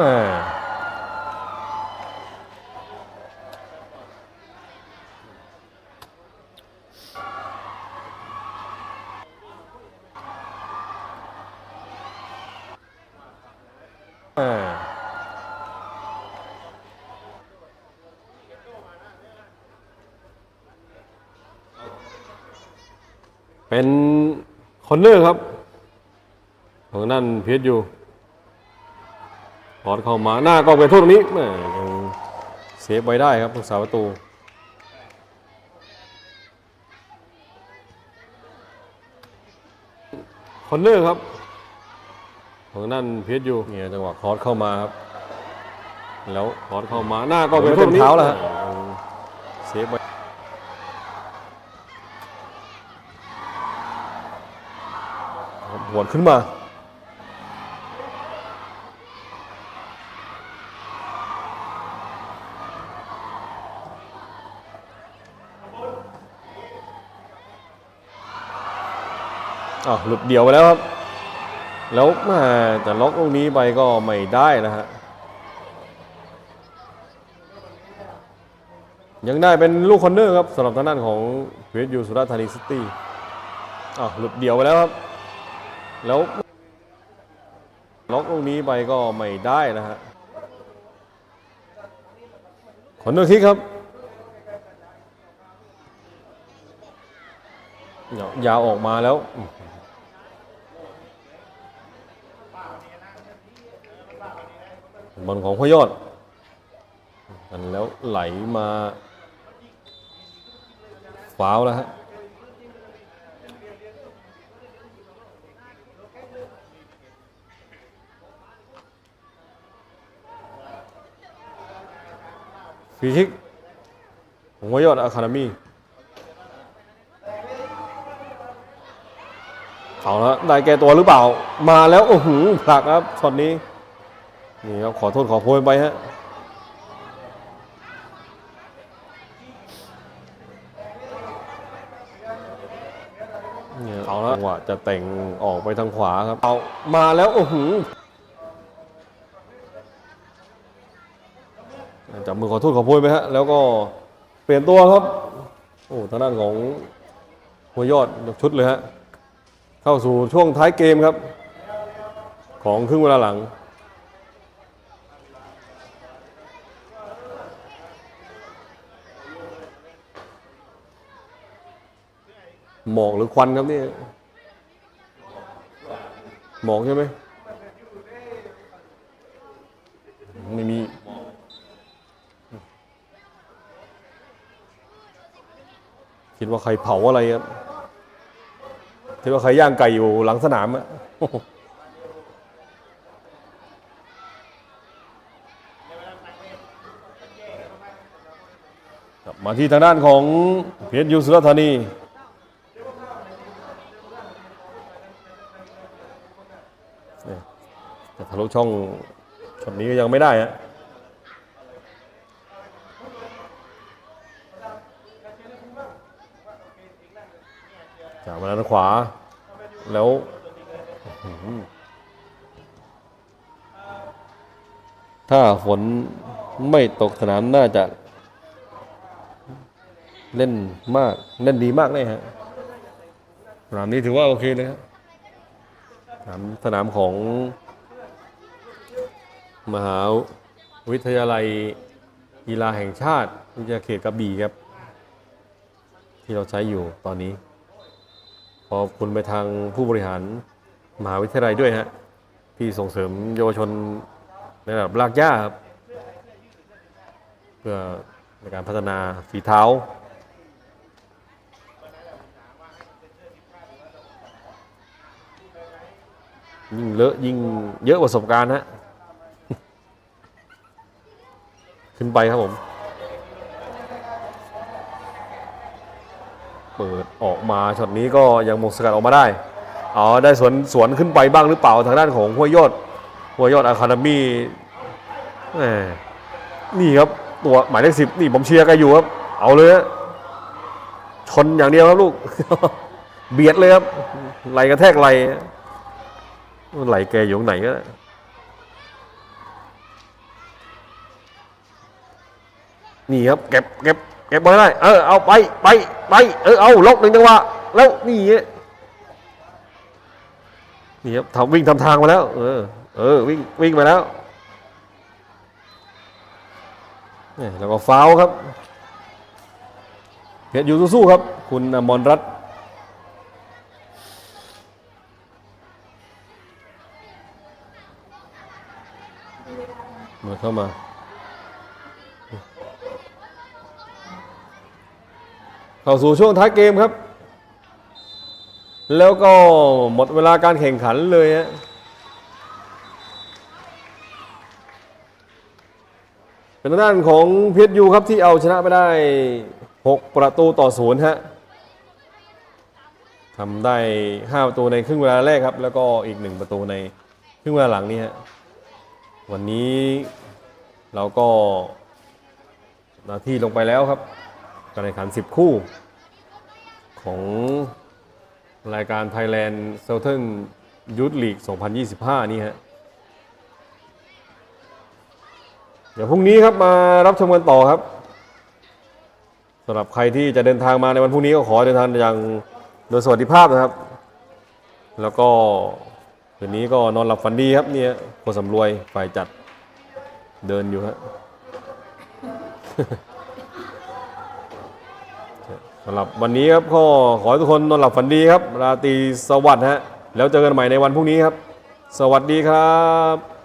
ม่แม่เป็นคอนเนอร์ครับ ของนั่นเพชรอยู่ อดเข้ามาหน้าก็เป็นโทษตรงนี้แหม่ยังเซฟไว้ได้ครับผู้สาประตูคอนเนอร์ครับของนั่นเพชรอยู่เนี่ยจังหวะคอร์สเข้ามาครับแล้วคอร์สเข้ามาหน้าก็เป็นโทษตรงนี้เท้าแล้วฮะยังเซฟไว้ครับหวนขึ้นมา อ้าวหลุดเดี่ยวไปแล้วครับ แล้วแมาแต่ล็อกลูกนี้ไปก็ไม่ได้นะฮะยังได้เป็นลูกคอนเนอร์ครับสำหรับทางด้านของเพชรยูสุราษฎร์ธานีซิตี้อ้าวหลุดเดี่ยวไปแล้วครับ แล้วล็อกลูกนี้ไปก็ไม่ได้นะฮะคอนเนอร์คิกครับยาวออกมาแล้ว บอลของพ่อยอดกันแล้วไหลมาฟาวแล้วฮะฟรีคิกของพ่อยอดอะคาเดมี่เอาละได้แก้ตัวหรือเปล่า มาแล้วโอ้โหผลักครับช็อตนี้ นี่ครับขอโทษขอโพยไปฮะเนี่ยเอาละจังหวะจะแต่งออกไปทางขวาครับ เอามาแล้วโอ้โหจับมือขอโทษขอโพยไปฮะ แล้วก็เปลี่ยนตัวครับ โอ้ทางด้านของหัวยอดยกชุดเลยฮะ เข้าสู่ช่วงท้ายเกมครับ ของครึ่งเวลาหลัง หมอกหรือควันครับนี่หมอกใช่ไหมไม่มีคิดว่าใครเผาอะไรครับคิดว่าใครย่างไก่อยู่หลังสนามอะกลับมาที่ทางด้านของเพชรยูสุรธานี เนี่ย แต่ทะลุช่องช็อตนี้ก็ยังไม่ได้ฮะจากมาด้านขวา แล้วถ้าฝนไม่ตกสนามน่าจะ เล่นมาก เล่นดีมากเลยฮะสนามนี้ถือว่าโอเคเลยครับสนามของ มหาวิทยาลัยกีฬาแห่งชาติ วิทยาเขตกระบี่ครับ ที่เราใช้อยู่ตอนนี้ ขอบคุณไปทางผู้บริหารมหาวิทยาลัยด้วยฮะที่ส่งเสริมเยาวชนในระดับรากหญ้าครับเพื่อในการพัฒนาฝีเท้ายิ่งเลอะยิ่งเยอะประสบการณ์ฮะ ขึ้นไปครับผม เปิดออกมาช็อตนี้ก็ยังมงสกัดออกมาได้อ๋อได้สวนสวนขึ้นไปบ้างหรือเปล่าทางด้านของห้วยยอดห้วยยอดอะคาเดมี่นี่ครับตัวหมายเลขสิบนี่ผมเชียร์กันอยู่ครับ เอาเลยชนอย่างเดียวครับลูก เบียดเลยครับไหลกระแทกไหลไหลแกอยู่ตรงไหนก็ นี่ครับเก็บเก็บเก็บบอลได้ เออเอาไปไปไปเออเอาล็อกหนึ่งจังหวะแล้วนี่นี่ครับทำวิ่งทำทางมาแล้ว เออ เออวิ่งวิ่งมาแล้วนี่แล้วก็ฟาวล์ครับเพชรอยู่สู้ๆครับ คุณอมรรัตน์มาเข้ามา เข้าสู่ช่วงท้ายเกมครับ แล้วก็หมดเวลาการแข่งขันเลยฮะเป็นด้านของเพชรยูครับที่เอาชนะไปได้ 6 ประตูต่อศูนย์ฮะทำได้ 5 ประตูในครึ่งเวลาแรกครับ แล้วก็อีก 1 ประตูในครึ่งเวลาหลังนี้ฮะวันนี้เราก็นาที่ลงไปแล้วครับ การแข่งขัน 10 คู่ ของรายการ Thailand Southern Youth League 2025 นี่ฮะ เดี๋ยวพรุ่งนี้ครับมารับชมกันต่อครับสำหรับใครที่จะเดินทางมาในวันพรุ่งนี้ก็ขอเดินทางอย่างโดยสวัสดิภาพนะครับ แล้วก็คืนนี้ก็นอนหลับฝันดีครับเนี่ยโคสำรวยฝ่ายจัดเดินอยู่ฮะ สำหรับวันนี้ครับก็ขอให้ทุกคนนอนหลับฝันดีครับ ราตรีสวัสดิ์ฮะ แล้วเจอกันใหม่ในวันพรุ่งนี้ครับ สวัสดีครับ